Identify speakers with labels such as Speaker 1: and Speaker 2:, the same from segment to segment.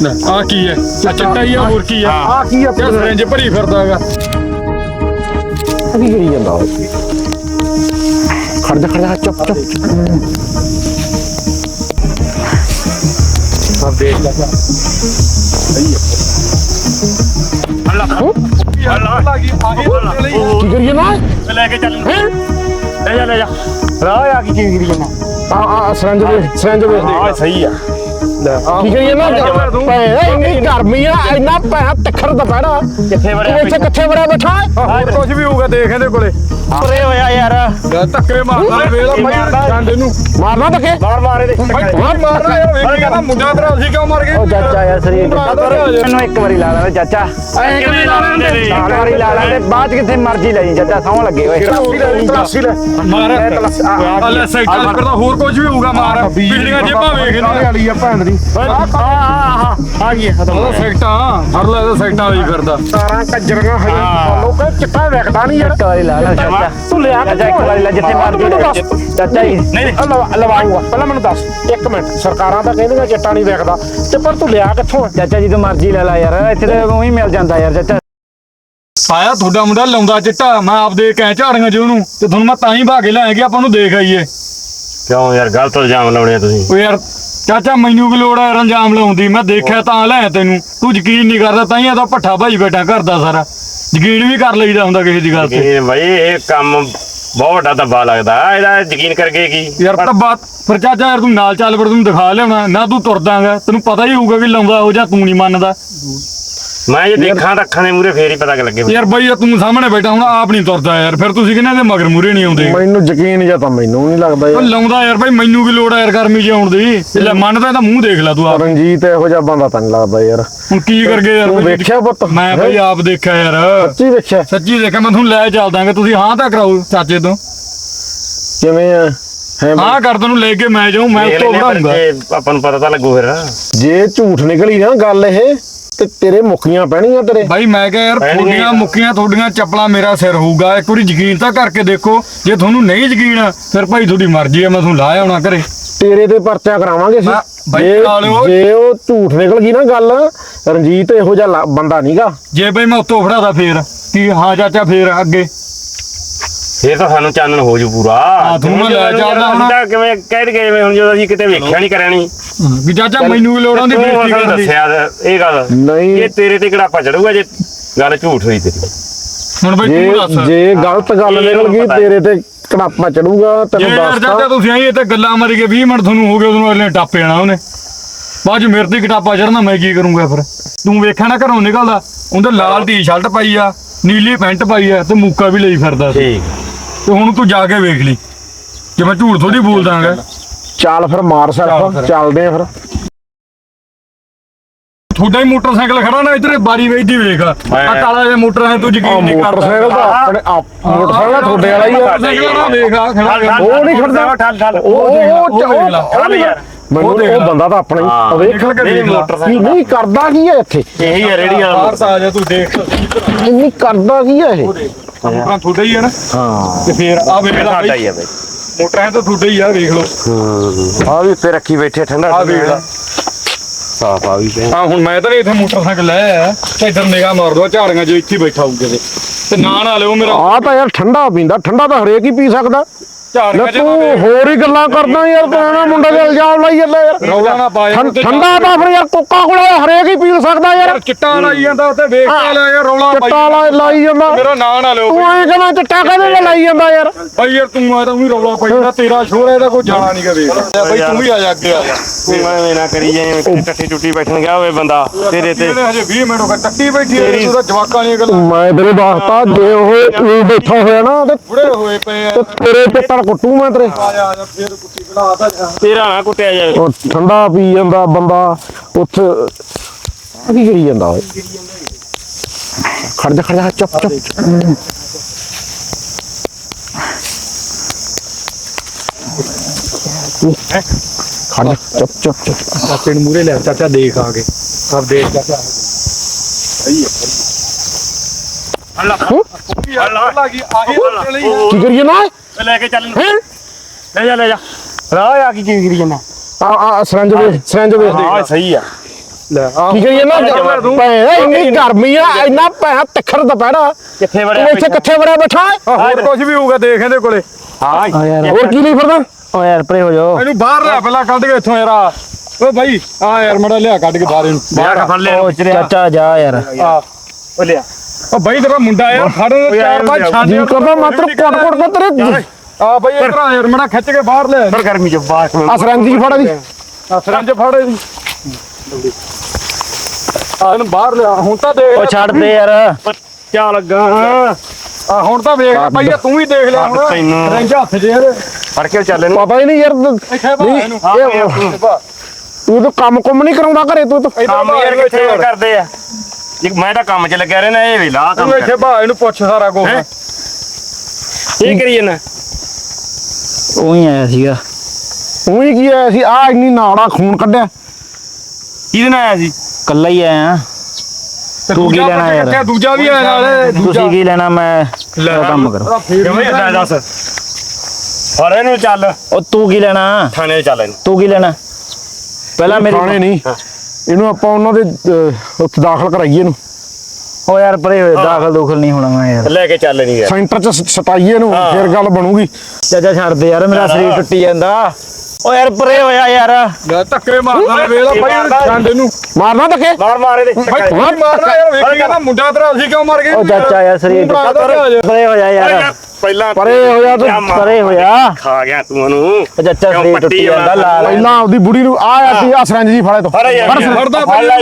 Speaker 1: ਆ ਕੀ ਹੈ? ਆ ਚਿੱਟਾ ਹੀ ਆ ਹੋਰ ਕੀ ਆ
Speaker 2: ਆ ਕੀ ਆ
Speaker 1: ਇਹ ਸਿਰੰਜ ਭਰੀ ਫਿਰਦਾ ਹੈਗਾ?
Speaker 2: ਕੀ ਕਰੀ ਜਾਂਦਾ ਓਏ ਖੜ ਜਾ ਖੜ ਜਾ ਚੁੱਪ ਚੁੱਪ।
Speaker 1: ਸਭ ਦੇਖ ਲੈ। ਅੱਲਾ। ਲੱਗੀ ਆਹੀ ਲਈ
Speaker 2: ਕੀ ਕਰੀ ਜਾਂਦਾ?
Speaker 3: ਲੈ ਕੇ ਚੱਲ
Speaker 2: ਹੈ?
Speaker 3: ਲੈ ਜਾ ਲੈ ਜਾ। ਰਾਹ ਆ ਕੀ ਚੀਜ਼ ਕਰੀ ਜਾਣਾ
Speaker 2: ਆ ਆ ਸਰੰਜ ਵੇ ਸਰੰਜ ਵੇ
Speaker 3: ਹਾਂ ਸਹੀ ਆ।
Speaker 2: ਕੀ ਕਰੀ ਜਾਂਦਾ ਪੈ ਇੰਨੀ ਗਰਮੀ ਆ ਇੰਨਾ ਪੈ ਟੱਖਰ ਦੁਪਹਿਰਾ।
Speaker 3: ਕਿੱਥੇ ਵੜਿਆ
Speaker 2: ਇੱਥੇ ਕਿੱਥੇ ਬੜਾ ਬੈਠਾ?
Speaker 1: ਹੋਰ ਕੁਝ ਵੀ ਹੋਊਗਾ ਦੇਖ ਇਹਦੇ ਕੋਲੇ।
Speaker 3: ਪਰੇ ਹੋਇਆ ਯਾਰ।
Speaker 1: ਧੱਕੇ ਮਾਰਦਾ ਵੇਲਾ ਭਾਈ ਡਾਂਡੇ ਨੂੰ।
Speaker 2: ਮਾਰਨਾ ਧੱਕੇ?
Speaker 3: ਮਾਰ ਮਾਰੇ ਦੇ
Speaker 2: ਮਾਰ ਮਾਰ
Speaker 1: ਮਾਰਨਾ ਯਾਰ ਵੇਖ ਕਹਿੰਦਾ ਮੁੰਡਾ ਤੇਰਾ ਅਸੀਂ ਕਿਉਂ ਮਰ ਗਏ?
Speaker 3: ਉਹ ਚਾਚਾ ਯਾਰ ਸਰੀਰ ਮੈਨੂੰ ਇੱਕ ਵਾਰੀ ਲਾ ਲੈਣਾ ਚਾਚਾ।
Speaker 1: ਕਿਵੇਂ ਲਾ ਲੈਂਦੇ?
Speaker 3: ਇੱਕ ਵਾਰੀ ਲਾ ਲੈਂਦੇ ਬਾਅਦ ਕਿੱਥੇ ਮਰਜ਼ੀ ਲੈ ਜੀ ਚਾਚਾ ਸੌਂ ਲੱਗੇ ਓਏ
Speaker 2: ਤਲਾਸੀ ਲੈ
Speaker 1: ਮਾਰ। ਅੱਲਾ ਸੈਕਟਰ ਕਰਦਾ ਹੋਰ ਕੁਝ ਵੀ ਹੋਊਗਾ ਮਾਰ। ਬਿਲਡਿੰਗਾਂ ਜੇਬਾਂ ਵੇਖ ਲੈ।
Speaker 2: ਵਾਲੀ ਆ ਭੈਣ ਦੀ।
Speaker 3: ਆ ਆ ਆ ਗਈ
Speaker 1: ਉਹਦਾ ਸੈਕਟਾਂ ਫੜ ਲੈ ਇਹਦਾ ਸੈਕਟਾਂ ਵੀ ਫਿਰਦਾ।
Speaker 2: ਤਾਰਾਂ ਕੱਜਰੀਆਂ ਹਜੇ। ਲੋਕਾਂ ਚਿੱਟਾ ਵੇਖਦਾ ਨਹੀਂ ਯਾਰ।
Speaker 3: ਇੱਕ ਵਾਰੀ ਲਾ ਲੈ ਚਾਚਾ
Speaker 2: ਤੂੰ ਲਿਆ
Speaker 3: ਚਾਚਾ ਇੱਕ ਵਾਰੀ ਲਾ ਜਿੱਥੇ ਮਰਜ਼ੀ ਲੈ ਜਾ। ਚਾਚਾ ਜੀ
Speaker 1: ਨਹੀਂ
Speaker 2: ਆ ਲਵਾ- ਲਵਾਊਗਾ ਪਹਿਲਾਂ ਮੈਨੂੰ ਦੱਸ ਇੱਕ ਮਿੰਟ। ਸਰਕਾਰਾਂ ਤਾਂ ਕਹਿੰਦੀਆਂ ਚਿੱਟਾ ਨਹੀਂ ਵੇਖਦਾ ਤੇ ਪਰ ਤੂੰ ਲਿਆ ਕਿੱਥੋਂ ਆ?
Speaker 3: ਚਾਚਾ ਜੀ ਤੂੰ ਮਰਜ਼ੀ ਲੈ ਲੈ ਯਾਰ। ਇੱਥੇ ਤੇ ਉਹੀ ਮਿਲ ਜਾਂਦਾ ਯਾਰ ਚਾਚਾ।
Speaker 1: ਆਇਆ ਤੁਹਾਡਾ ਮੁੰਡਾ ਲਾਉਂਦਾ ਚਿੱਟਾ। ਮੈਂ ਆਪਦੇ ਕਹਿ ਝਾੜੀਆਂ ਜੀ ਉਹਨੂੰ ਤੇ ਤੁਹਾਨੂੰ ਮੈਂ ਤਾਂ ਹੀ ਭਾਗੇ ਲਾਇਆ ਕਿ ਆਪਾਂ ਨੂੰ ਦੇਖ ਆਈਏ।
Speaker 4: ਕਿਉਂ ਯਾਰ ਗਲਤ ਇਲਜ਼ਾਮ ਲਾਉਣੇ ਆ ਤੁਸੀਂ।
Speaker 1: ਉਹ ਯਾਰ ਚਾਚਾ ਮੈਨੂੰ ਕੀ ਲੋੜ ਹੈ ਰੰਜਾਮ ਲਾਉਂਦੀ ਮੈਂ ਦੇਖਿਆ ਤਾਂ ਲੈ ਤੈਨੂੰ। ਤੂੰ ਯਕੀਨ ਨਹੀਂ ਕਰਦਾ ਤਾਂ ਹੀ ਇਹਦਾ ਪੱਠਾ ਭਾਈ ਬੈਠਾ ਕਰਦਾ ਸਾਰਾ। ਯਕੀਨ ਵੀ ਕਰ ਲਈਦਾ ਹੁੰਦਾ ਕਿਸੇ ਦੀ ਗੱਲ ਤੇ।
Speaker 4: ਇਹ ਬਈ ਇਹ ਕੰਮ ਬਹੁਤ ਵੱਡਾ ਧੱਬਾ ਲੱਗਦਾ। ਇਹਦਾ ਯਕੀਨ ਕਰਕੇ ਕੀ?
Speaker 1: ਯਾਰ ਟੱਬਾ ਫਿਰ ਚਾਚਾ ਯਾਰ ਤੂੰ ਨਾਲ ਚੱਲ ਫਿਰ ਤੈਨੂੰ ਦਿਖਾ ਲਿਆਉਣਾ। ਨਾ ਤੂੰ ਤੁਰਦਾਗਾ ਤੈਨੂੰ ਪਤਾ ਹੀ ਹੋਊਗਾ ਕਿ ਲਾਉਂਦਾ ਉਹ ਜਾਂ ਤੂੰ ਨਹੀਂ ਮੰਨਦਾ।
Speaker 4: ਮੈਂ ਜੇ ਦੇਖਾਂ ਤਾਂ ਅੱਖਾਂ ਦੇ ਮੂਹਰੇ ਫੇਰ ਹੀ ਪਤਾ ਲੱਗੇ
Speaker 1: ਯਾਰ ਬਈ ਤੂੰ ਸਾਹਮਣੇ ਬੈਠਾ ਹੁਣ ਆਪ ਨਹੀਂ ਤੁਰਦਾ ਯਾਰ। ਫਿਰ ਤੁਸੀਂ ਕਿਹਨਾਂ ਦੇ ਮਗਰ ਮੂਰੇ ਨਹੀਂ ਆਉਂਦੇ?
Speaker 2: ਮੈਨੂੰ ਯਕੀਨ ਜਾਂ ਤਾਂ ਮੈਨੂੰ ਨਹੀਂ ਲੱਗਦਾ ਯਾਰ।
Speaker 1: ਲਾਉਂਦਾ ਯਾਰ ਬਈ ਮੈਨੂੰ ਕੀ ਲੋੜ ਹੈ ਯਾਰ ਗਰਮੀ 'ਚ ਆਉਣ ਦੀ? ਜੇ ਲੈ ਮੰਨਦਾ ਤਾਂ ਮੂੰਹ ਦੇਖ ਲੈ ਤੂੰ ਆਪ।
Speaker 2: ਰਣਜੀਤ ਇਹੋ ਜਿਹਾ ਬੰਦਾ ਤਾਂ ਨਹੀਂ ਲੱਗਦਾ ਯਾਰ।
Speaker 1: ਹੁਣ ਕੀ ਕਰਗੇ ਯਾਰ
Speaker 2: ਤੂੰ? ਵੇਖਿਆ ਪੁੱਤ।
Speaker 1: ਮੈਂ ਬਈ ਆਪ ਦੇਖਿਆ ਯਾਰ।
Speaker 2: ਸੱਚੀ ਵੇਖਿਆ?
Speaker 1: ਸੱਚੀ ਦੇਖਿਆ ਮੈਂ ਤੁਹਾਨੂੰ ਲੈ ਚੱਲਦਾਂਗਾ ਤੁਸੀਂ ਹਾਂ ਤਾਂ ਕਰਾਓ ਚਾਚੇ ਤੋਂ।
Speaker 2: ਕਿਵੇਂ ਆ? ਹੈ
Speaker 1: ਕਰ ਤੈਨੂੰ ਲੈ ਕੇ ਮੈਂ ਜਾਉਂ ਮੈਂ ਉੱਤੋਂ
Speaker 4: ਆ,
Speaker 1: ਬਣਾਉਂਗਾ।
Speaker 4: ਜੇ ਆਪਾਂ ਨੂੰ ਪਤਾ ਤਾਂ ਲੱਗੂ ਫਿਰ।
Speaker 2: ਜੇ ਝੂਠ ਨਿਕਲੀ ਨਾ ਗੱਲ ਇਹ ਤੇ ਤੇਰੇ ਮੁੱਖੀਆਂ ਪੈਣੀਆਂ ਤੇਰੇ।
Speaker 1: ਬਾਈ ਮੈਂ ਕਿਹਾ ਯਾਰ
Speaker 4: ਪੈਣਗੀਆਂ
Speaker 1: ਤੁਹਾਡੀਆਂ ਮੁੱਕੀਆਂ ਤੁਹਾਡੀਆਂ ਚੱਪਲਾਂ ਮੇਰਾ ਸਿਰ ਹੋਊਗਾ। ਇੱਕ ਵਾਰੀ ਯਕੀਨ ਤਾਂ ਕਰਕੇ ਦੇਖੋ ਜੇ ਤੁਹਾਨੂੰ ਨਹੀਂ ਯਕੀਨ ਫਿਰ ਭਾਈ ਤੁਹਾਡੀ ਮਰਜ਼ੀ ਹੈ ਮੈਂ ਤੁਹਾਨੂੰ ਲਾ ਆਉਣਾ ਘਰੇ।
Speaker 2: ਤੇਰੇ ਤੇ ਪਰਚਾ ਕਰਾਵਾਂਗੇ
Speaker 1: ਮੈਂ-
Speaker 2: ਅਸੀਂ
Speaker 1: ਬਾਈ
Speaker 2: ਜੇ-
Speaker 1: ਲਿਓ।
Speaker 2: ਜੇ ਉਹ ਝੂਠ ਨਿਕਲ ਗਈ ਨਾ ਗੱਲ ਰਣਜੀਤ ਇਹੋ ਜਿਹਾ ਲਾ- ਬੰਦਾ ਨਹੀਂਗਾ
Speaker 1: ਜੇ ਬਈ ਮੈਂ ਉੱਤੋਂ ਫੜਾਦਾ ਫੇਰ ਕੀ ਹਾਂ ਚਾਚਾ ਫੇਰ ਅੱਗੇ।
Speaker 4: ਫੇਰ ਤਾਂ ਸਾਨੂੰ ਚਾਨਣ ਹੋ ਜੂ ਪੂਰਾ।
Speaker 1: ਹਾਂ, ਤੁਹਾਨੂੰ ਮੈਂ ਲੈ ਚੱਲਦਾ ਹੁਣ।
Speaker 4: ਤਾਂ ਕਿਵੇਂ ਕਹਿ ਗਏ ਜਿਵੇਂ ਹੁਣ ਜਦੋਂ ਅਸੀਂ ਕਿਤੇ ਵੇਖਿਆ ਨਹੀਂ ਕਰਿਆ ਨਹੀਂ
Speaker 1: ਵੀ ਚਾਚਾ ਮੈਨੂੰ ਵੀ ਲੋੜਾਂ ਦੀ
Speaker 4: ਤੂੰ
Speaker 1: ਬੇਇੱਜ਼ਤੀ
Speaker 4: ਸਾਨੂੰ
Speaker 1: ਕਰਨ ਦੀ।
Speaker 4: ਦੱਸਿਆ ਤੇ ਇਹ ਗੱਲ।
Speaker 2: ਨਹੀਂ।
Speaker 4: ਇਹ ਤੇਰੇ ਤੇ ਕਿਹੜਾ ਚੜੂਗਾ ਜੇ ਗੱਲ ਝੂਠ ਹੋਈ ਤੇਰੀ।
Speaker 1: ਹੁਣ ਬਈ
Speaker 2: ਜੇ
Speaker 1: ਤੂੰ ਦੱਸ।
Speaker 2: ਜੇ ਗਲਤ ਗੱਲ
Speaker 4: ਇਹ
Speaker 2: ਨਿਕਲ ਗਈ
Speaker 4: ਪਤਾ ਹੈ।
Speaker 2: ਤੇਰੇ ਤੇ ਕੜਾਪਾ ਚੜੂਗਾ
Speaker 1: ਜੇ
Speaker 2: ਤੈਨੂੰ
Speaker 1: ਯਾਰ ਚਾਚਾ
Speaker 2: ਦੱਸਦਾ
Speaker 1: ਤੁਸੀਂ ਆਈ ਇੱਥੇ ਗੱਲਾਂ ਮਾਰੀ ਗਏ 20 ਮਿੰਟ ਤੁਹਾਨੂੰ ਹੋ ਗਏ ਉਹਨੂੰ ਅਗਲੇ ਨੇ ਟੱਪ ਜਾਣਾ ਉਹਨੇ। ਬਾਅਦ ਚ ਮੇਰੇ ਤੇ ਕਿਤਾਬਾ ਚੜਨਾ ਮੈਂ ਕੀ ਕਰੂੰਗਾ ਫਿਰ? ਤੂੰ ਵੇਖਿਆ ਨਾ ਘਰੋਂ ਨਿਕਲਦਾ ਉਹਦੇ ਲਾਲ ਟੀ-ਸ਼ਰਟ ਪਾਈ ਆ ਨੀਲੀ ਪੈਂਟ ਪਾਈ ਆ ਤੇ ਮੂਕਾ ਵੀ ਲਈ ਫਿਰਦਾ ਸੀ।
Speaker 4: ਠੀਕ।
Speaker 1: ਤੇ ਹੁਣ ਤੂੰ ਜਾ ਕੇ ਵੇਖ ਲਈ। ਕਿ ਮੈਂ ਝੂਠ ਥੋੜੀ ਬੋਲਦਾਗਾ
Speaker 2: ਚੱਲ ਫਿਰ ਮਾਰ
Speaker 1: ਚੱਲ
Speaker 2: ਸਰਫ
Speaker 1: ਫਿਰ।
Speaker 2: ਚੱਲਦੇ ਆ ਫਿਰ।
Speaker 1: ਤੁਹਾਡਾ ਹੀ ਮੋਟਰਸਾਈਕਲ ਖੜਾ ਨਾ ਇੱਧਰ ਬਾਰੀ ਵੇਚਦੀ ਵੇਖ। ਆ ਕਾਲਾ ਜਿਹਾ ਮੋਟਰ ਹੈ ਤੂੰ ਯਕੀਨ ਨਹੀਂ ਕਰਦਾ।
Speaker 2: ਮੋਟਰਸਾਈਕਲ ਤਾਂ ਆਪਣੇ ਆਪ ਮੋਟਰਸਾਈਕਲ ਤੁਹਾਡੇ ਵਾਲਾ ਹੀ ਆ।
Speaker 1: ਖੜਾ
Speaker 2: ਉਹ ਨਹੀਂ ਖੜਦਾ।
Speaker 4: ਠੱਲ ਠੱਲ।
Speaker 2: ਉਹ ਉਹ
Speaker 1: ਦੇਖ
Speaker 4: ਯਾਰ।
Speaker 2: ਮੈਨੂੰ
Speaker 1: ਉਹ ਦੇਖ।
Speaker 2: ਬੰਦਾ ਤਾਂ ਆਪਣਾ ਹੀ।
Speaker 4: ਹਾਂ।
Speaker 2: ਆ ਵੇਖ
Speaker 1: ਕੇ
Speaker 4: ਮੋਟਰਸਾਈਕਲ।
Speaker 2: ਨਹੀਂ ਕਰਦਾ ਕੀ ਹੈ ਇੱਥੇ?
Speaker 4: ਇਹੀ ਹੈ ਰੇੜੀ
Speaker 1: ਬਾਹਰ
Speaker 4: ਵਾਲਾ
Speaker 1: ਤਾਂ ਆ ਜਾ ਤੂੰ ਦੇਖ।
Speaker 2: ਨਹੀਂ ਕਰਦਾ ਕੀ ਹੈ ਇਹ?
Speaker 1: ਮੋਟਰਾਂ ਤੁਹਾਡਾ ਹੀ ਆ ਨਾ।
Speaker 2: ਹਾਂ।
Speaker 1: ਤੇ ਫੇਰ ਆ ਵੇਖ
Speaker 4: ਹੀ ਹੈ ਬਈ।
Speaker 1: ਮੋਟਰਾਂ ਹੈ ਤਾਂ ਤੁਹਾਡਾ ਹੀ ਆ ਵੇਖ ਲਓ।
Speaker 4: ਆ ਵੀ ਉੱਤੇ ਰੱਖੀ ਬੈਠੇ ਠੰਡਾ
Speaker 1: ਆ ਵੇਖ ਲਾ।
Speaker 4: ਸਾਫ਼ ਆ ਵੀ
Speaker 1: ਹਾਂ ਹੁਣ ਮੈਂ ਤਾਂ ਇੱਥੇ ਮੋਟਰਸਾਈਕਲ ਲੈ ਆਇਆ ਤੇ ਇੱਧਰ ਨਿਗਾਹ ਮਾਰ ਦੋ ਝਾੜੀਆਂ 'ਚ ਇੱਥੇ ਹੀ ਬੈਠਾ ਹੋਊ ਕਿਤੇ ਤੇ ਨਾ ਨਾ ਲਿਓ ਮੇਰਾ।
Speaker 2: ਆ ਤਾਂ ਯਾਰ ਠੰਡਾ ਪੀਂਦਾ ਠੰਡਾ ਤਾਂ ਹਰੇਕ ਹੀ ਪੀ ਸਕਦਾ। ਲੈ ਤੂੰ ਹੋਰ ਹੀ ਗੱਲਾਂ ਕਰਦਾ ਯਾਰ ਤੂੰ ਮੁੰਡੇ ਦੇ ਇਲਜ਼ਾਮ ਲਾਈ ਜਾਂਦਾ ਯਾਰ।
Speaker 1: ਰੌਲਾ ਨਾ ਪਾਇਆ
Speaker 2: ਠੰ- ਠੰਡਾ ਤਾਂ ਫਿਰ ਯਾਰ ਕੋਕਾ ਕੋਲਾ ਹਰੇਕ ਹੀ ਪੀ ਸਕਦਾ ਯਾਰ।
Speaker 1: ਯਾਰ ਚਿੱਟਾ ਲਾਈ ਜਾਂਦਾ ਉੱਤੇ ਵੇਖ ਕੇ ਲੈ ਯਾਰ ਰੌਲਾ ਪਾਈ
Speaker 2: ਚਿੱਟਾ ਲਾ- ਲਾਈ ਜਾਂਦਾ।
Speaker 1: ਮੇਰਾ ਨਾਂ ਨਾ ਲਿਓ
Speaker 2: ਤੂੰ ਐਂ ਕਿਵੇਂ ਚਿੱਟਾ ਕਹਦੇ ਤੇ ਲਾਈ ਜਾਂਦਾ ਯਾਰ।
Speaker 1: ਬਈ ਯਾਰ ਤੂੰ ਆ ਤਾਂ ਉਹੀ ਰੌਲਾ ਪਾਈ ਜਾਂਦਾ ਤੇਰਾ ਸ਼ੋਰ ਹੈ ਇਹਦਾ ਕੋਈ ਜਾਣਾ ਨਹੀਂ ਕਦੇ ਬਈ ਤੂੰ ਵੀ ਆ ਜਾ ਅੱਗੇ ਆ ਜਾ।
Speaker 4: ਤੂੰ ਐਵੇਂ ਨਾ ਕਰੀ ਜਾਏ ਟੱਟੀ ਟੁੱਟੀ ਬੈਠਣ ਗਿਆ ਹੋਵੇ ਬੰਦਾ ਤੇਰੇ ਤੇ।
Speaker 1: ਇਹਨੇ ਹਜੇ 20 ਮਿੰਟ ਹੋ ਗਏ ਟੱਟੀ ਬੈਠੀ ਹੈ ਤੂੰ ਤਾਂ ਜਵਾਕਾਂ ਦੀਆਂ ਗੱਲਾਂ।
Speaker 2: ਮੈਂ ਤੇਰੇ ਵਾਸਤਾ ਜੇ ਉਹ ਊਂ ਬੈਠਾ ਹੋਇਆ ਨਾ ਤੇ
Speaker 1: ਬੁੜੇ ਹੋਏ ਪਏ ਆ।
Speaker 2: ਤੇ ਪਿੱਤਲ ਕੁੱਟੂ ਮੈਂ ਤੇਰੇ।
Speaker 1: ਆ ਜਾ ਆ ਜਾ ਫੇਰ ਕੁੱਤੀ ਬਣਾ ਆਦਾ ਜਾ।
Speaker 4: ਤੇਰਾ ਨਾ ਕੁੱਟਿਆ ਜਾਵੇ।
Speaker 2: ਉਹ ਠੰਡਾ ਪੀ ਜਾਂਦਾ ਬੰਦਾ ਉੱਥੇ ਆਹ ਕੀ ਕਰੀ ਜਾਂਦਾ ਓਏ? ਖੜ ਜਾ ਖੜ ਜਾ ਚੁੱਪ ਚੁੱਪ। ਖੜ ਜਾ ਚੁੱਪ ਚੁੱਪ ਚੁੱਪ।
Speaker 1: ਚਾਚੇ ਨੂੰ ਮੂਰੇ ਲੈ ਚਾਚਾ ਦੇਖ ਆ ਕੇ। ਸਭ ਦੇਖ ਚਾਚਾ। ਅੱਲਾ ਅੱਲਾ ਲੱਗੀ ਆਹੀ ਲਈ
Speaker 2: ਕੀ ਕਰੀਏ ਨਾ
Speaker 4: ਲੈ ਕੇ ਚੱਲ
Speaker 2: ਹੈ?
Speaker 4: ਲੈ ਜਾ ਲੈ ਜਾ। ਰਾਹ ਆ ਕੀ ਚੀਜ਼ ਕਰੀ ਜਾਂਦਾ?
Speaker 2: ਆ ਆ ਸਰੰਜ ਵੇ ਸਰੰਜ ਵੇ
Speaker 4: ਹਾਂ ਸਹੀ ਆ।
Speaker 1: ਲੈ ਆ।
Speaker 2: ਕੀ ਕਰੀਏ ਨਾ ਭੈਣਾ ਇੰਨੀ ਗਰਮੀ ਆ ਇੰਨਾ ਭੈਣਾ ਤਿੱਖਰ ਦੁਪਹਿਰਾ।
Speaker 4: ਕਿੱਥੇ
Speaker 2: ਤੂੰ
Speaker 4: ਵੜਿਆ
Speaker 2: ਇੱਥੇ ਕਿੱਥੇ ਵੜਿਆ ਬੈਠਾ? ਹੈ?
Speaker 1: ਹੋਰ ਕੁਝ ਵੀ ਹੋਊਗਾ ਦੇਖ ਇਹਦੇ ਕੋਲੇ।
Speaker 4: ਹਾਂ।
Speaker 3: ਓ ਯਾਰ
Speaker 2: ਹੋਰ ਕੀ ਲਈ ਫਿਰਦਾ?
Speaker 3: ਓ ਯਾਰ ਪਰੇ ਹੋ ਜਾਓ
Speaker 1: ਇਹਨੂੰ ਬਾਹਰ ਲਿਆ ਪਹਿਲਾਂ ਕੱਢ ਕੇ ਇੱਥੋਂ ਯਾਰ ਆ। ਓ ਭਾਈ ਆ ਯਾਰ ਮੜਾ ਲਿਆ ਕੱਢ ਕੇ ਬਾਹਰ ਇਹਨੂੰ।
Speaker 4: ਬਾਹਰ ਫੜ ਲਿਆ।
Speaker 3: ਓ ਚਾਚਾ ਜਾ ਯਾਰ।
Speaker 1: ਆ
Speaker 4: ਉਹ ਲਿਆ।
Speaker 1: ਓ ਭਾਈ ਤੇਰਾ ਮੁੰਡਾ ਯਾਰ ਫੜ ਚਾਰ ਪੰਜ ਛਾਂਡੇ
Speaker 2: ਜੀ ਕਰਦਾ ਮਾਤਰ ਕੋਟ ਕੋਟ ਕੋਟ ਤੇਰੇ
Speaker 1: ਆ ਭਾਈ ਇਧਰ ਆ ਯਾਰ ਮੜਾ ਖਿੱਚ ਕੇ ਬਾਹਰ ਲੈ।
Speaker 4: ਪਰ ਗਰਮੀ ਚ ਬਾਹਰ
Speaker 2: ਆ ਸਰੰਜੀ ਫੜਾ ਦੀ
Speaker 1: ਆ ਸਰੰਜ ਫੜ ਇਹਦੀ। ਆ ਇਹਨੂੰ ਬਾਹਰ ਲਿਆ। ਹੁਣ ਤਾਂ ਦੇਖ
Speaker 3: ਓ ਛੱਡ ਦੇ ਯਾਰ।
Speaker 4: ਕਿਆ ਲੱਗਾ।
Speaker 1: ਆ ਹੁਣ ਤਾਂ ਵੇਖ ਲੈ ਭਾਈ ਤੂੰ ਵੀ ਦੇਖ ਲਿਆ ਹੁਣ।
Speaker 4: ਤੈਨੂੰ।
Speaker 1: ਸਰੰਜ ਹੱਥ 'ਚ ਇਹਦੇ।
Speaker 4: ਫੜ ਕੇ ਚੱਲ ਇਹਨੂੰ।
Speaker 2: ਪਤਾ ਹੀ ਨਹੀਂ ਯਾਰ ਇਹ ਤੂੰ ਤਾਂ ਕੰਮ ਕੁੰਮ ਨਹੀਂ ਕਰਾਉਂਦਾ ਘਰੇ ਤੂੰ ਤਾਂ
Speaker 4: ਕੰਮ ਯਾਰ ਕਿੱਥੇ ਕਰਦੇ ਆ? ਜੇ ਮੈਂ ਤਾਂ ਕੰਮ 'ਚ ਲੱਗਿਆ ਰਹਿਣਾ ਇਹ ਵੇਲਾ ਕੰਮ
Speaker 1: ਤੂੰ ਇੱਥੇ ਬਾ ਇਹਨੂੰ ਪੁੱਛ ਸਾਰਾ ਕੁਝ
Speaker 4: ਹੈਂ? ਕੀ ਕਰੀਏ ਨਾ
Speaker 3: ਉਹੀ ਆਇਆ ਸੀਗਾ।
Speaker 2: ਤੂੰ ਹੀ ਕੀ ਆਇਆ ਸੀ? ਆ ਇੰਨੀ ਨਾੜਾ ਖੂਨ ਕੱਢਿਆ।
Speaker 4: ਕਿਹਦੇ ਨਾਲ ਆਇਆ ਸੀ?
Speaker 3: ਕੱਲਾ ਹੀ ਆਇਆ। ਤੂੰ ਕੀ ਲੈਣਾ ਯਾਰ?
Speaker 1: ਕਿਆ ਦੂਜਾ ਵੀ ਆਇਆ ਨਾਲੇ
Speaker 3: ਤੁਸੀਂ ਕੀ ਲੈਣਾ? ਮੈਂ ਕੰਮ ਕਰੋ।
Speaker 4: ਕਿਵੇਂ ਲੈ ਦੱਸ? ਫੜ ਇਹਨੂੰ ਚੱਲ।
Speaker 3: ਓ ਤੂੰ ਕੀ ਲੈਣਾ?
Speaker 4: ਥਾਣੇ ਚੱਲ ਇਹਨੂੰ।
Speaker 3: ਤੂੰ ਕੀ ਲੈਣਾ? ਪਹਿਲਾਂ ਮੇਰੀ
Speaker 2: ਨਹੀਂ। ਇਹਨੂੰ ਆਪਾਂ ਉਹਨਾਂ ਦੇ ਅਹ, ਉੱਥੇ ਦਾਖਲ ਕਰਾਈਏ ਇਹਨੂੰ।
Speaker 3: ਓ ਯਾਰ ਪਰੇ ਹੋ ਜਾ, ਦਾਖਲ ਦੂਖਲ ਨਹੀਂ ਹੋਣਾ ਮੈਂ ਯਾਰ।
Speaker 4: ਲੈ ਕੇ ਚੱਲ ਨਹੀਂ ਯਾਰ
Speaker 2: ਸੈਂਟਰ 'ਚ ਸ- ਸਤਾਈਏ ਇਹਨੂੰ ਫਿਰ ਗੱਲ ਬਣੂਗੀ।
Speaker 3: ਚਾਚਾ ਛੱਡ ਦੇ ਯਾਰ ਮੇਰਾ ਸਰੀਰ ਟੁੱਟੀ ਜਾਂਦਾ। ਓ ਯਾਰ ਪਰੇ ਹੋਇਆ ਯਾਰ।
Speaker 1: ਲੈ ਧੱਕੇ ਮਾਰਦਾ ਵੇਲਾ ਭਾਈ ਛੰਡ ਇਹਨੂੰ
Speaker 2: ਮਾਰਨਾ ਧੱਕੇ?
Speaker 4: ਮਾਰ ਮਾਰ ਇਹਦੇ।
Speaker 1: ਭਾਈ ਤੂੰ ਹੀ ਮਾਰਨਾ ਯਾਰ ਵੇਖੀ ਨਾ ਮੁੰਡਾ ਤੇਰਾ ਅਸੀਂ ਕਿਉਂ ਮਾਰ ਗਏ
Speaker 3: ਓ ਚਾਚਾ ਯਾਰ ਸਰੀਰ
Speaker 1: ਦੇ
Speaker 3: ਪਰੇ ਹੋਇਆ ਯਾਰ।
Speaker 4: ਪਹਿਲਾਂ
Speaker 2: ਪਰੇ ਹੋ ਜਾ ਤੂੰ,
Speaker 3: ਪਰੇ ਹੋ ਜਾ।
Speaker 4: ਖਾ ਗਿਆ ਤੂੰ ਉਹਨੂੰ।
Speaker 3: ਓ ਚਾਚਾ ਸਰੀਰ ਟੁੱਟੀ ਜਾਂਦਾ
Speaker 4: ਹੋਣਾ?
Speaker 3: ਲਾਲ
Speaker 2: ਪਹਿਲਾਂ ਆਪਦੀ ਬੁੜੀ ਨੂੰ ਆ ਆ ਸੀ ਆ ਸਰੰਜ ਜੀ ਫੜੇ ਤੋਂ।
Speaker 4: ਫੜ।
Speaker 1: ਫੜਦਾ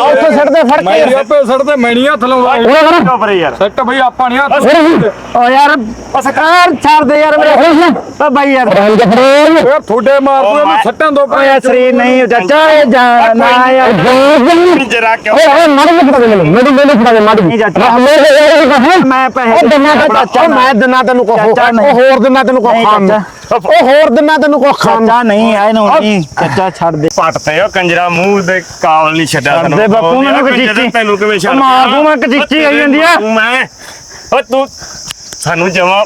Speaker 2: ਉੱਥੇ ਸਿੱਟ ਦੇ ਫੜ ਕੇ
Speaker 1: ਆਪੇ ਸੜਦੇ ਮੈਂ ਨਹੀਂ ਹੱਥ ਲਾਉਂਦਾ।
Speaker 4: ਪਰੇ ਯਾਰ?
Speaker 1: ਸੱਟ ਭਾਈ ਆਪਾਂ ਨਹੀਂ ਹੱਥ
Speaker 3: ਓ ਯਾਰ ਯਾਰ ਛੱਡ ਦੇ ਯਾਰ ਮੇਰੇ। ਓ ਬਾਈ ਯਾਰ।
Speaker 1: ਯਾਰ। ਥੋੜੇ ਮਾਰ ਤੂੰ ਇਹਨੂੰ ਸੱਟਾਂ ਦੋ
Speaker 3: ਯਾਰ ਸਰੀਰ ਨਹੀਂ ਚਾਚਾ ਇਹ ਜਾ ਨਾ ਯਾਰ।
Speaker 4: ਜਰਾ ਕਿਉਂ?
Speaker 2: ਓਏ ਮਾਰ ਦੇ ਫੜਾ ਦੇ ਮੈਨੂੰ ਮੈਨੂੰ ਮੈਨੂੰ ਫੜਾ ਦੇ ਮਾਰ
Speaker 3: ਨਹੀਂ ਚਾਚਾ।
Speaker 2: ਮੈਂ
Speaker 3: ਮੈਂ ਪੈਸੇ
Speaker 2: ਉਹ ਦਿਨਾ ਤੇ ਚਾਚਾ ਮੈਂ ਦਿਨਾ ਤੈਨੂੰ ਕੋ। ਉਹ ਹੋਰ ਦਿਨਾ ਤੈਨੂੰ ਕੋ ਖਾਣ ਨੂੰ।
Speaker 3: ਚਾਚਾ।
Speaker 2: ਉਹ ਹੋਰ ਦਿਨਾ ਤੈਨੂੰ ਕੋ ਖਾਣ ਨੂੰ।
Speaker 3: ਚਾਚਾ ਨਹੀਂ ਆਏ ਨੂੰ ਨਹੀਂ। ਚਾਚਾ ਛੱਡ ਦੇ।
Speaker 4: ਪੱਟ ਤੇ ਉਹ ਕੰਜਰਾ ਮੂੰਹ ਦੇ ਕਾਬਲ ਨਹੀਂ ਛੱਡਿਆ
Speaker 3: ਛੱਡ ਦੇ ਬਾਪੂ ਮੈਨੂੰ ਕਚੀਚੀ।
Speaker 4: ਤੈਨੂੰ ਕਿਵੇਂ ਛੱਡ
Speaker 3: ਮਾਰ ਦੂੰ ਮੈਂ ਕਚੀਚੀ ਆਈ ਜਾਂਦੀ ਆ।
Speaker 4: ਤੂੰ ਮੈਂ ਓ ਤੂੰ ਸਾਨੂੰ ਜਮਾ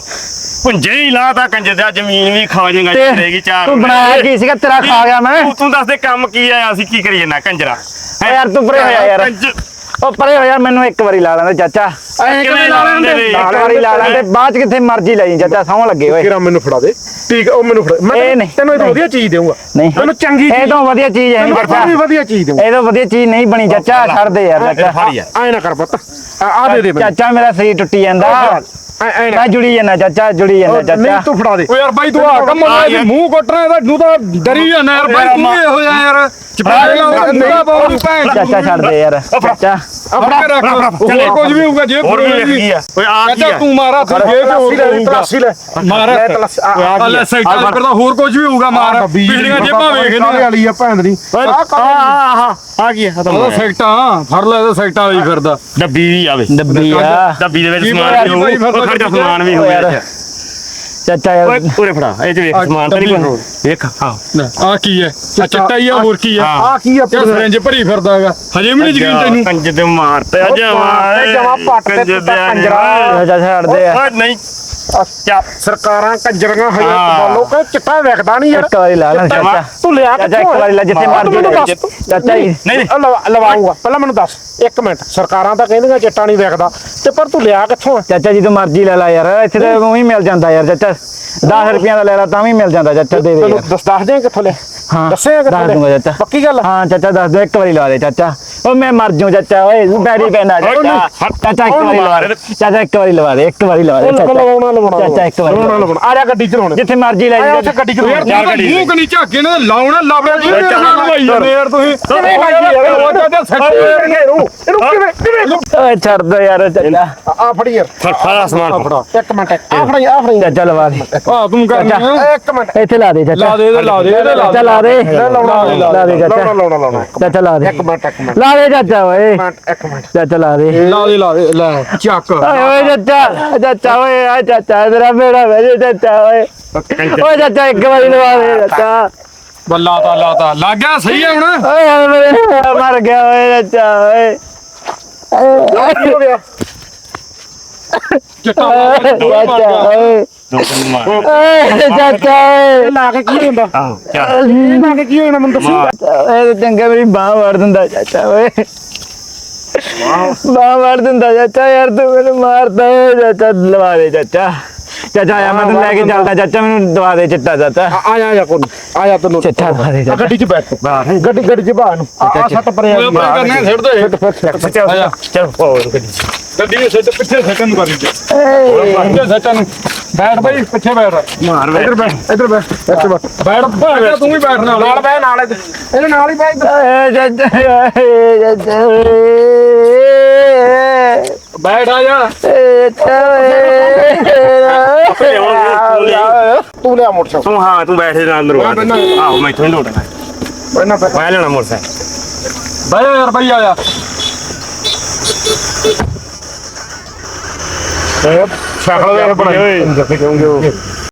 Speaker 4: ਪੁੰਜੇ ਹੀ ਲਾਤਾ ਕੰਜਰ ਦਾ ਜ਼ਮੀਨ ਵੀ ਖਾ ਜਾਏਗਾ
Speaker 3: ਤੇ
Speaker 4: ਚੜੇਗੀ ਚਾਰ
Speaker 3: ਤੂੰ ਬਣਾਇਆ ਕੀ ਸੀਗਾ? ਤੇਰਾ ਖਾ ਗਿਆ ਮੈਂ।
Speaker 4: ਤੂੰ ਤੂੰ ਦੱਸ ਦੇ ਕੰਮ ਕੀ ਆਇਆ ਅਸੀਂ ਕੀ ਕਰੀਏ ਨਾ ਕੰਜਰਾ?
Speaker 3: ਓ ਯਾਰ ਤੂੰ ਪਰੇ ਹੋਇਆ ਯਾਰ।
Speaker 4: ਕੰਜ-
Speaker 3: ਓ ਪਰੇ ਹੋਇਆ ਮੈਨੂੰ ਇੱਕ ਵਾਰੀ ਲਾ ਲੈਂਦੇ ਚਾਚਾ।
Speaker 4: ਐਂ ਕਿਵੇਂ ਲਾ ਲੈਂਦੇ?
Speaker 3: ਇੱਕ ਵਾਰੀ ਲਾ ਲੈਂਦੇ ਬਾਅਦ ਚ ਕਿੱਥੇ ਮਰਜ਼ੀ ਲੈ ਜੀ ਚਾਚਾ ਸੌਂ ਲੱਗੇ ਓਏ।
Speaker 2: ਕਿਰਾ ਮੈਨੂੰ ਫੜਾ ਦੇ। ਠੀਕ ਉਹ ਮੈਨੂੰ ਫੜਾ ਮੈਂ
Speaker 3: ਇਹ
Speaker 2: ਤੈਨੂੰ-। ਤੈਨੂੰ ਇਹ
Speaker 3: ਨਹੀਂ।
Speaker 2: ਵਧੀਆ ਚੀਜ਼ ਦੇਵਾਂਗਾ
Speaker 3: ਨਹੀਂ।
Speaker 2: ਤੈਨੂੰ ਚੰਗੀ
Speaker 3: ਇਹ
Speaker 2: ਚੀਜ਼
Speaker 3: ਤੋਂ ਵਧੀਆ ਚੀਜ਼ ਹੈ ਨਹੀਂ
Speaker 2: ਤੈਨੂੰ
Speaker 3: ਚਾਚਾ
Speaker 2: ਵੀ ਵਧੀਆ ਚੀਜ਼ ਦੇਵਾਂਗਾ
Speaker 3: ਇਹ ਤੋਂ ਵਧੀਆ ਚੀਜ਼ ਨਹੀਂ ਬਣੀ ਚਾਚਾ ਛੱਡ ਦੇ ਯਾਰ ਚਾਚਾ।
Speaker 2: ਐ ਨਾ ਕਰ ਪੁੱਤ। ਆ ਦੇ ਦੇ ਮੈਨੂੰ।
Speaker 3: ਚਾਚਾ ਮੇਰਾ ਸਰੀਰ ਟੁੱਟੀ ਜਾਂਦਾ। ਮੈਂ ਜੁੜੀ ਜਾਂਦਾ ਚਾਚਾ ਜੁੜੀ ਜਾਂਦਾ
Speaker 2: ਨਹੀਂ
Speaker 3: ਚਾਚਾ।
Speaker 2: ਤੂੰ ਫੜਾ ਦੇ।
Speaker 1: ਓ ਯਾਰ ਬਾਈ ਤੂੰ ਆ ਕੰਮ
Speaker 4: ਹਾਂ
Speaker 1: ਨਾਲ
Speaker 4: ਯਾਰ।
Speaker 1: ਮੂੰਹ ਕੁੱਟਣਾ ਇਹਦਾ ਨੂੰ ਤਾਂ ਡਰੀ ਜਾਂਦਾ ਯਾਰ। ਬਾਈ ਤੂੰ ਇਹੋ ਜਿਹਾ ਯਾਰ। ਚਪਾੜ ਲਾਉਂਦਾ ਨਿਗਾ ਪਾਉਣੀ ਭੈਣ।
Speaker 3: ਚਾਚਾ ਛੱਡ ਦੇ ਯਾਰ ਚਾਚਾ।
Speaker 1: ਆਪਣਾ ਰੱਖ ਹੋਰ ਕੁਝ ਵੀ ਹੋਊਗਾ ਜੇ
Speaker 4: ਹੋਰ ਵੀ ਕੀ ਆ। ਓਏ ਆ ਕੀ ਆ।
Speaker 1: ਤੂੰ ਮਾਰਾ ਤੂੰ ਜੇ ਤੇ ਹੋਊਗਾ।
Speaker 2: ਤਲਾਸੀ ਲੈ।
Speaker 1: ਮਾਰ।
Speaker 2: ਲੈ ਆ
Speaker 1: ਲੈ ਸਾਈਕਲ ਕਰਦਾ ਹੋਰ ਕੁਝ ਵੀ ਹੋਊਗਾ ਮਾਰ। ਪੀੜੀਆਂ ਜੇਬਾਂ ਵੇਖ ਇਹਨੂੰ
Speaker 2: ਵਾਲੀ ਆ ਭੈਣ ਦੀ।
Speaker 4: ਆ ਆ ਆ ਕੀ ਆ।
Speaker 1: ਉਹਦਾ ਸਾਈਕਟਾਂ ਫੜ ਲੈ ਇਹਦਾ ਸਾਈਕਟਾਂ ਲਈ ਫਿਰਦਾ।
Speaker 4: ਡੱਬੀ ਵੀ ਆਵੇ।
Speaker 3: ਡੱਬੀ ਆ।
Speaker 4: ਡੱਬੀ ਦੇ ਵਿੱਚ ਸਮਾਨ ਵੀ ਹੋਊ। ਖਰਚਾ
Speaker 1: ਤਾਂ
Speaker 4: ਸਮਾਨ ਵੀ
Speaker 3: ਓ ਯਾਰ। ਚਾਚਾ ਯਾਰ।
Speaker 4: ਓਏ ਪੂਰੇ ਫੜਾ ਇਹ ਚ ਵੇਖ ਸਮਾਨ ਤਾਂ ਨਹੀਂ ਕੋਈ ਵੇਖ ਹਾਂ
Speaker 1: ਆ ਕੀ ਹੈ? ਆ ਚਿੱਟਾ ਹੀ ਆ ਹੋਰ ਕੀ ਹੈ?
Speaker 4: ਹਾਂ।
Speaker 2: ਆ ਕੀ ਆ
Speaker 1: ਕਿਆ ਸਰੰਜ ਭਰੀ ਫਿਰਦਾ ਹੈਗਾ ਹਜੇ ਵੀ ਨਹੀਂ ਯਕੀਨ ਤੈਨੂੰ?
Speaker 4: ਕੰਜ ਤੇ ਮਾਰਤੇ ਜਮਾ
Speaker 2: ਜਮਾਂ ਪੱਟ ਤੇ
Speaker 4: ਕੰਜ
Speaker 2: ਤੂੰ ਤਾਂ
Speaker 4: ਦੇ
Speaker 2: ਕੰਜਰਾ।
Speaker 3: ਚਾਚਾ ਛੱਡ ਦੇ। ਯਾਰ
Speaker 4: ਓਏ ਨਹੀਂ।
Speaker 2: ਕਿਆ ਸਰਕਾਰਾਂ ਕੰਜਰੀਆਂ ਹਜੇ
Speaker 4: ਹਾਂ।
Speaker 2: ਬੋਲੋ ਕਿ ਚਿੱਟਾ ਵਿਕਦਾ ਨਹੀਂ ਯਾਰ।
Speaker 3: ਇੱਕ ਵਾਰੀ ਲਾ ਲੈ ਚਾਚਾ।
Speaker 2: ਤੂੰ ਲਿਆ
Speaker 3: ਚਾਚਾ ਇੱਕ ਵਾਰੀ ਲਾ ਜਿੱਥੇ
Speaker 2: ਮਾਰ
Speaker 3: ਮਰਜ਼ੀ ਲੈ। ਚਾਚਾ ਜੀ।
Speaker 4: ਨਹੀਂ ਨਹੀਂ।
Speaker 2: ਆ ਲਵਾ- ਲਵਾਊਂਗਾ ਪਹਿਲਾਂ ਮੈਨੂੰ ਦੱਸ ਇੱਕ ਮਿੰਟ। ਸਰਕਾਰਾਂ ਤਾਂ ਕਹਿੰਦੀਆਂ ਚਿੱਟਾ ਨਹੀਂ ਵਿਕਦਾ ਤੇ ਪਰ ਤੂੰ ਲਿਆ ਕਿੱਥੋਂ ਆ?
Speaker 3: ਚਾਚਾ ਜੀ ਤੂੰ ਮਰਜ਼ੀ ਲੈ ਲੈ ਯਾਰ। ਇੱਥੇ ਤਾਂ ਉਹੀ ਮਿਲ ਜਾਂਦਾ ਯਾਰ ਚਾਚਾ। 10 ਰੁਪਈਆ ਦਾ ਲੈ ਲਾ ਤਾਂ ਵੀ ਮਿਲ ਜਾਂਦਾ ਚਾਚਾ ਦੇ ਦੇ
Speaker 2: ਤੈਨੂੰ
Speaker 3: ਯਾਰ।
Speaker 2: ਦੱਸ ਦੱਸ ਦੇ ਕਿੱਥੋਂ ਲਿਆ?
Speaker 3: ਹਾਂ
Speaker 2: ਦੱਸੇਗਾ ਕਿੱਥੋਂ
Speaker 3: ਦੱਸ ਦੂੰਗਾ
Speaker 2: ਲਿਆ
Speaker 3: ਚਾਚਾ।
Speaker 2: ਪੱਕੀ ਗੱਲ ਆ?
Speaker 3: ਹਾਂ ਚਾਚਾ ਦੱਸ ਦੋ ਇੱਕ ਵਾਰੀ ਲਾ ਦੇ ਚਾਚਾ। ਉਹ ਮੈਂ ਮਰ ਜਾਉ ਚਾਚਾ ਓਏ ਬੈਰੀ ਪੈਣਾ ਚਾਚਾ। ਚਾਚਾ ਇੱਕ ਵਾਰੀ ਲਵਾ ਦੇ। ਚਾਚਾ ਇੱਕ ਵਾਰੀ ਲਵਾ ਦੇ ਇੱਕ ਵਾਰੀ ਲਵਾ ਦੇ ਚਾਚਾ।
Speaker 2: ਲਵਾਉਣਾ। ਲਵਾਉਣਾ
Speaker 3: ਚਾਚਾ ਇੱਕ ਵਾਰੀ।
Speaker 2: ਲਵਾਉਣਾ ਲਵਾਉਣਾ। ਆ ਜਾ ਗੱਡੀ ਚਲਾਉਣ।
Speaker 3: ਜਿੱਥੇ ਮਰਜ਼ੀ ਲੈ
Speaker 2: ਆਇਆ
Speaker 3: ਜਾ
Speaker 2: ਉੱਥੇ ਗੱਡੀ
Speaker 1: ਯਾਰ
Speaker 2: ਚਲਾਉਣ
Speaker 1: ਤੂੰ ਤਾਂ ਮੂੰਹ ਕਨੀ ਝਾਕੇ ਨੇ ਲਾਉਣਾ ਲਾਵੜਾ ਜੀ ਮੇਰੇ ਨਾਲ ਭਾਈ ਜਾਂਦੇ ਯਾਰ ਤੁਸੀਂ
Speaker 2: ਕਿਵੇਂ ਲਾਈ ਯਾਰ?
Speaker 1: ਉਹ ਚਾਚਾ ਸੱਟ
Speaker 2: ਇਹਨੂੰ ਇਹਨੂੰ ਕਿਵੇਂ ਕਿਵੇਂ?
Speaker 3: ਓਏ ਛੱਡ ਦੋ ਯਾਰ ਚਾਚਾ
Speaker 2: ਆ- ਆ ਫੜੀ ਯਾਰ।
Speaker 4: ਫੜ ਫੜਾ ਸਮਾਨ ਫੜਾ।
Speaker 2: ਇੱਕ ਮਿੰਟ ਆ ਫੜੀ ਆ ਫੜੀ
Speaker 3: ਚਾਚਾ ਲਵਾ ਦੇ
Speaker 1: ਆ ਤੂੰ ਕਰਨੀ ਆ।
Speaker 2: ਇੱਕ ਮਿੰਟ।
Speaker 3: ਇੱਥੇ ਲਾ ਦੇ ਚਾਚਾ
Speaker 1: ਲਾ ਦੇ ਲਾ ਦੇ ਇਹਦੇ ਲਾ
Speaker 3: ਚਾਚਾ ਲਾ ਦੇ।
Speaker 2: ਲਾਉਣਾ
Speaker 3: ਲਾ ਦੇ ਚਾਚਾ
Speaker 2: ਲਾਉਣਾ ਲਾਉਣਾ ਲਾਉਣਾ
Speaker 3: ਚਾਚਾ ਲਾ ਦੇ।
Speaker 2: ਇੱਕ ਮਿੰਟ ਇੱਕ ਮਿੰਟ।
Speaker 3: ਲਾ ਦੇ ਚਾਚਾ ਓਏ।
Speaker 2: ਇੱਕ ਮਿੰਟ ਇੱਕ ਮਿੰਟ।
Speaker 3: ਚਾਚਾ ਲਾ ਦੇ।
Speaker 1: ਲਾ ਦੇ ਲਾ ਦੇ ਲੈ ਚੱਕ।
Speaker 3: ਓਏ ਓਏ ਚਾਚਾ ਚਾਚਾ ਓਏ ਆ ਚਾਚਾ ਤੇਰਾ ਮੇਰਾ ਵੇ ਚਾਚਾ ਓਏ। ਓਏ ਚਾਚਾ ਇੱਕ ਵਾਰੀ ਲਵਾ ਦੇ ਚਾਚਾ।
Speaker 1: ਬੱਲਾ ਤਾਂ ਲਾਤਾ। ਲੱਗ ਗਿਆ ਸਹੀ ਹੈ ਹੁਣ?
Speaker 3: ਓਏ ਯਾਰ ਮੇਰੇ ਮਰ ਗਿਆ ਓਏ ਚਾਚਾ ਓਏ।
Speaker 2: ਕੀ ਹੋ ਗਿਆ?
Speaker 1: ਚਿੱਟਾ
Speaker 3: ਚਾਚਾ ਓਏ। ਚਾਚਾ ਓਏ।
Speaker 2: ਲਾ ਕੇ ਕੀ ਹੁੰਦਾ?
Speaker 4: ਆਹੋ
Speaker 2: ਲਾ ਕੇ ਕੀ ਹੋਣਾ ਮੈਨੂੰ ਦੱਸੋ।
Speaker 3: ਤੇ ਚੰਗਾ ਮੇਰੀ ਬਾਹ ਵੜ ਦਿੰਦਾ ਚਾਚਾ ਓਏ। ਬਾਹ ਵੜ ਦਿੰਦਾ ਚਾਚਾ ਯਾਰ ਤੂੰ ਮੈਨੂੰ ਮਾਰਦਾ ਓਏ ਚਾਚਾ ਲਵਾ ਦੇ ਚਾਚਾ। ਚਾਚਾ ਆ ਮੈਂ ਤੈਨੂੰ ਲੈ ਕੇ ਚੱਲਦਾ ਚਾਚਾ ਮੈਨੂੰ ਦਵਾ ਦੇ ਚਿੱਟਾ ਚਾਚਾ।
Speaker 2: ਆ ਜਾ ਆ ਜਾ ਕੋਲ ਆ ਜਾ ਤੈਨੂੰ।
Speaker 3: ਚਿੱਟਾ ਦਵਾ ਦੇ
Speaker 2: ਆ
Speaker 3: ਚਾਚਾ
Speaker 2: ਗੱਡੀ 'ਚ ਬੈਠ। ਗੱਡੀ ਗੱਡੀ 'ਚ ਬਾਹਰ ਨੂੰ। ਆ ਆ ਸੱਟ ਪਰੇ
Speaker 1: ਆਪਣੇ ਕਰਨੇ ਦੇ
Speaker 4: ਚੱਲ। ਚੱਲ ਹੋਰ ਗੱਡੀ।
Speaker 1: ਗੱਡੀ ਦੇ ਸਿੱਟ ਪਿੱਛੇ ਸੱਟਣ ਨੂੰ ਕਰੀ
Speaker 3: ਏ
Speaker 1: ਪਿੱਛੇ ਸੱਟਣ ਨੂੰ। ਬੈਠ ਬਈ ਪਿੱਛੇ ਬੈਠ।
Speaker 4: ਮਾਰ
Speaker 2: ਇੱਧਰ ਬੈਠ ਇੱਧਰ ਬੈਠ ਇੱਧਰ ਬੈਠ।
Speaker 1: ਬੈਠ ਬੈਠ। ਤੂੰ ਵੀ ਬੈਠ ਨਾਲ।
Speaker 2: ਨਾਲ ਬੈ ਨਾਲ ਇਹਦੇ ਨਾਲ ਹੀ ਬੈ
Speaker 1: ਬੈਠ ਆ ਜਾ।
Speaker 2: ਤੂੰ ਲਿਆ ਮੋਟਰਸਾਈਕਲ।
Speaker 4: ਤੂੰ ਹਾਂ ਤੂੰ ਬੈਠੇ ਨਾਲ
Speaker 2: ਬੰਨਾ।
Speaker 4: ਆਹੋ ਮੈਂ ਤੁਹਾਨੂੰ ਲੋਟਣਾ
Speaker 2: ਪਹਿਲਾਂ ਫਿਰ।
Speaker 4: ਮੈਂ ਲੈਣਾ ਮੋਟਰਸਾਈਕਲ।
Speaker 1: ਬਈ ਯਾਰ ਬਈ ਆ ਜਾ।
Speaker 2: ਸਾਈਕਲ ਦੇ ਬਣਾਈ
Speaker 4: ਓਏ
Speaker 2: ਕਿਉਂਕਿ